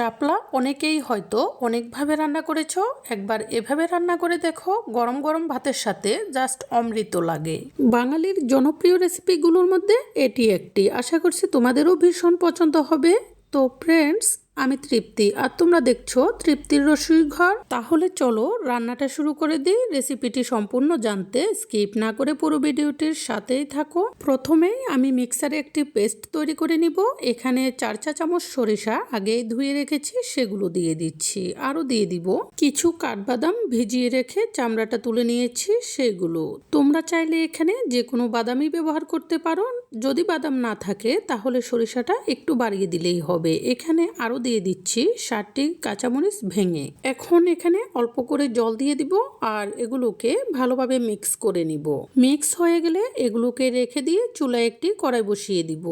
শাপলা, অনেকেই হয়তো অনেকভাবে রান্না করেছ। একবার এভাবে রান্না করে দেখো, গরম গরম ভাতের সাথে জাস্ট অমৃত লাগে। বাঙালির জনপ্রিয় রেসিপিগুলোর মধ্যে এটি একটি। আশা করছি তোমাদেরও ভীষণ পছন্দ হবে। তো ফ্রেন্ডস আমি তৃপ্তি। আর তোমরা দেখছ তৃপ্তির রসুই ঘর। তাহলে চলো রান্নাটা শুরু করে দিই। রেসিপিটি সম্পূর্ণ জানতে স্কিপ না করে পুরো ভিডিওটির সাথেই থাকো। প্রথমেই আমি মিক্সারে একটি পেস্ট তৈরি করে নিব। এখানে চার চা চামচ সরিষা আগেই ধুয়ে রেখেছি, সেগুলো দিয়ে দিচ্ছি। আরও দিয়ে দিব কিছু কাঠবাদাম ভিজিয়ে রেখে চামড়াটা তুলে নিয়েছি, সেগুলো। তোমরা চাইলে এখানে যে কোনো বাদামই ব্যবহার করতে পারো। যদি বাদাম না থাকে, তাহলে সরিষাটা একটু বাড়িয়ে দিলেই হবে। এখানে আরও দিয়ে দিচ্ছি ষাটটি কাঁচামরিচ ভেঙে। এখন এখানে অল্প করে জল দিয়ে দিব আর এগুলোকে ভালোভাবে মিক্স করে নিব। মিক্স হয়ে গেলে এগুলোকে রেখে দিয়ে চুলায় একটি কড়াই বসিয়ে দিব।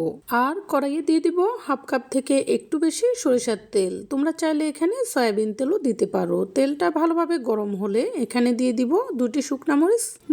আর কড়াইয়ে দিয়ে দিব হাফ কাপ থেকে একটু বেশি সরিষার তেল। তোমরা চাইলে এখানে সয়াবিন তেলও দিতে পারো। তেলটা ভালোভাবে গরম হলে এখানে দিয়ে দিব দুটি শুকনা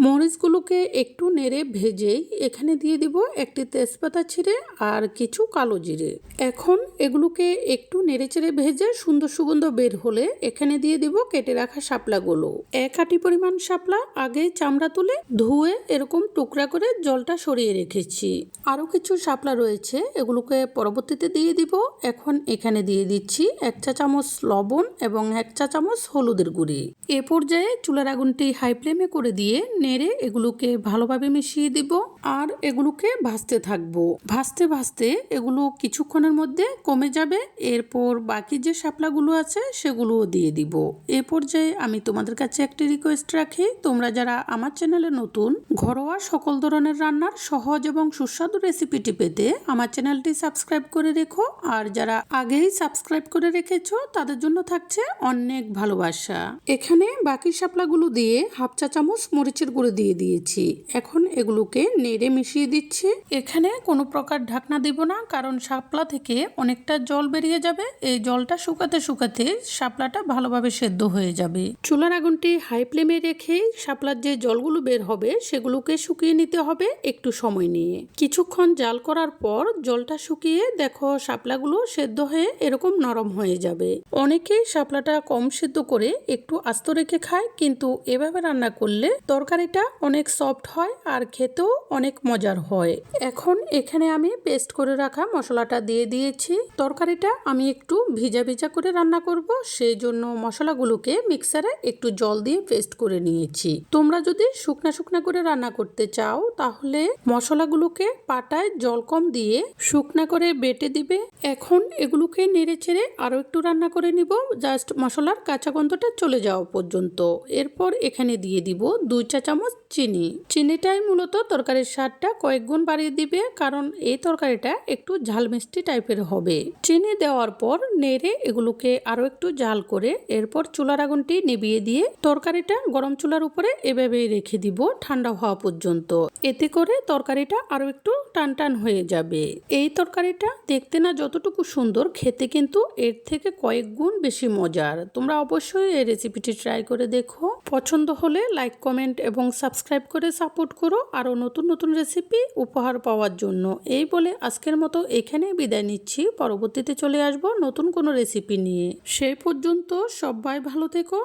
মরিচ। মরিচগুলোকে একটু নেড়ে ভেজেই এখানে দিয়ে দিব একটি তেজপাতা ছিঁড়ে আর কিছু কালো জিরে। এখন এগুলোকে একটু নেড়ে চেড়ে ভেজে সুন্দর সুগন্ধ বের হলে এখানে দিয়ে দিব কেটে রাখা শাপলাগুলো। এক আটি পরিমাণ শাপলা আগে চামড়া তুলে ধুয়ে এরকম টুকরা করে জলটা সরিয়ে রেখেছি। আরও কিছু শাপলা রয়েছে, এগুলোকে পরবর্তীতে দিয়ে দিব। এখন এখানে দিয়ে দিচ্ছি এক চা চামচ লবণ এবং এক চা চামচ হলুদের গুঁড়ি। এ পর্যায়ে চুলার আগুনটি হাই ফ্লেমে করে দিয়ে নেড়ে এগুলোকে ভালোভাবে মিশিয়ে দিব। আর এগুলোকে ভাজতে থাকব। ভাজতে ভাজতে এগুলো কিছুক্ষণের মধ্যে কমে যাবে। এরপর বাকি যে শাপলাগুলো আছে সেগুলোও দিয়ে দিব। এ পর্যায়ে আমি তোমাদের কাছে একটি রিকোয়েস্ট রাখি। তোমরা যারা আমার চ্যানেলে নতুন, ঘরোয়া সকল ধরনের রান্নার সহজ এবং সুস্বাদু রেসিপিটি পেতে আমার চ্যানেলটি সাবস্ক্রাইব করে রেখো। আর যারা আগেই সাবস্ক্রাইব করে রেখেছো, তাদের জন্য থাকছে অনেক ভালোবাসা। এখানে বাকি শাপলাগুলো দিয়ে হাফ চা চামচ মরিচের গুঁড়ো দিয়ে দিয়েছি। এখন এগুলোকে নেড়ে মিশিয়ে দিচ্ছি। এখানে কোনো প্রকার ঢাকনা দিব না কারণ শাপলা থেকে অনেকটা জল বেরিয়ে যাবে। এই জলটা শুকাতে শুকাতে শাপলাটা ভালোভাবে সেদ্ধ হয়ে যাবে। চুলার আগুনটি হাই ফ্লেমে রেখে শাপলার যে জলগুলো বের হবে সেগুলোকে শুকিয়ে নিতে হবে একটু সময় নিয়ে। কিছুক্ষণ জাল করার পর জলটা শুকিয়ে দেখো শাপলাগুলো সেদ্ধ হয়ে এরকম নরম হয়ে যাবে। অনেকেই শাপলাটা কম সেদ্ধ করে একটু আস্ত রেখে খায় কিন্তু এভাবে রান্না করলে তরকারিটা অনেক সফট হয় আর খেতেও অনেক মজার হয়। এখন এখানে আমি পেস্ট করে রাখা মশলাটা দিয়ে দিয়েছি। তরকারিটা আমি একটু ভিজা ভিজা করে রান্না করব সেই জন্য মশলাগুলোকে মিক্সারে একটু জল দিয়ে পেস্ট করে নিয়েছি। তোমরা যদি শুকনা শুকনা করে রান্না করতে চাও, তাহলে মশলাগুলোকে পাটায় জল কম দিয়ে শুকনা করে বেটে দিবে। এখন এগুলোকে নেড়ে ছেড়ে আরও একটু রান্না করে নিব জাস্ট মশলার কাঁচা গন্ধটা চলে যাওয়া পর্যন্ত। এরপর এখানে দিয়ে দিব দুই চা চামচ চিনি। চিনিটাই মূলত তরকারির স্বাদটা কয়েক গুণ বাড়িয়ে দিবে, কারণ এই তরকারিটা একটু ঝাল মিষ্টি টাইপের হবে। চিনি দেওয়ার পর নেড়ে এগুলোকে আরও একটু জাল করে এরপর চুলার আগুনটি নিভিয়ে দিয়ে তরকারিটা গরম চুলার উপরে এভাবেই রেখে দিব ঠান্ডা হওয়া পর্যন্ত। এতে করে তরকারিটা আরও একটু টান টান হয়ে যাবে। এই তরকারিটা দেখতে না যতটুকু সুন্দর, খেতে কিন্তু এর থেকে কয়েক গুণ বেশি মজার। তোমরা অবশ্যই এই রেসিপিটি ট্রাই করে দেখো। পছন্দ হলে লাইক কমেন্ট এবং সাবস্ক্রাইব করে সাপোর্ট করো। আরও নতুন নতুন রেসিপি উপহার পাওয়ার জন্য। এই বলে আজকের মতো এখানে বিদায় নিচ্ছি। পরবর্তীতে চলে আসব নতুন কোনো রেসিপি নিয়ে। সেই পর্যন্ত সবাই ভালো থেকো।